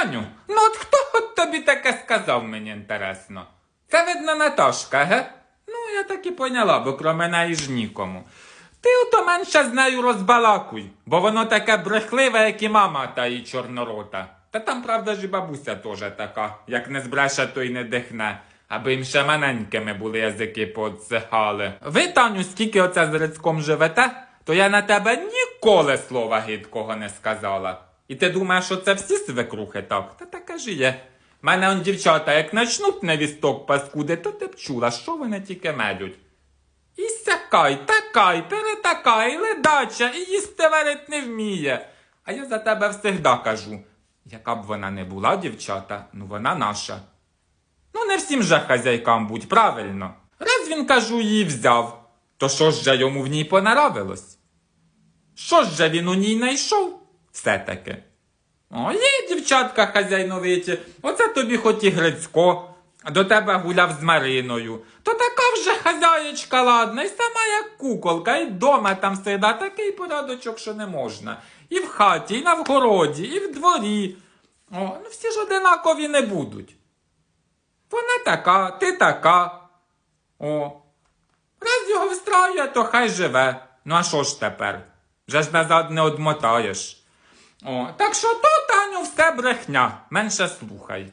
Таню, ну от хто от тобі таке сказав, мені інтересно? Це видно Наташка, ге? Ну, я так і поняла, бо крім мене і ж нікому. Ти ото менше з нею розбалакуй, бо воно таке брехливе, як і мама та і чорнорота. Та там, правда ж, і бабуся теж така, як не збреше, то й не дихне, аби їм ще маленькими були язики подсихали. Ви, Таню, скільки оце з Грицьком живете, то я на тебе ніколи слова гидкого не сказала. І ти думаєш, що це всі свекрухи так? Та таке ж є. Мене он дівчата, як начнуть невісток паскуди, то ти б чула, що вони тільки мелють. І сякай, такай, перетакай, ледача, і їсти варить не вміє. А я за тебе всегда кажу. Яка б вона не була, дівчата, ну вона наша. Ну, не всім же хазяйкам будь, правильно. Раз він, кажу, її взяв, то що ж же йому в ній понаравилось? Що ж же він у ній знайшов? Все-таки. О, є дівчатка хазяйновиті, оце тобі хоч і Грицько, до тебе гуляв з Мариною. То така вже хазяєчка ладна, і сама як куколка, і вдома там сида, такий порядочок, що не можна. І в хаті, і на вгороді, і в дворі. О, ну всі ж одинакові не будуть. Вона така, ти така. О. Раз його встраює, то хай живе. Ну а що ж тепер? Вже ж назад не одмотаєш. О, так що то, Таню, все брехня, менше слухай.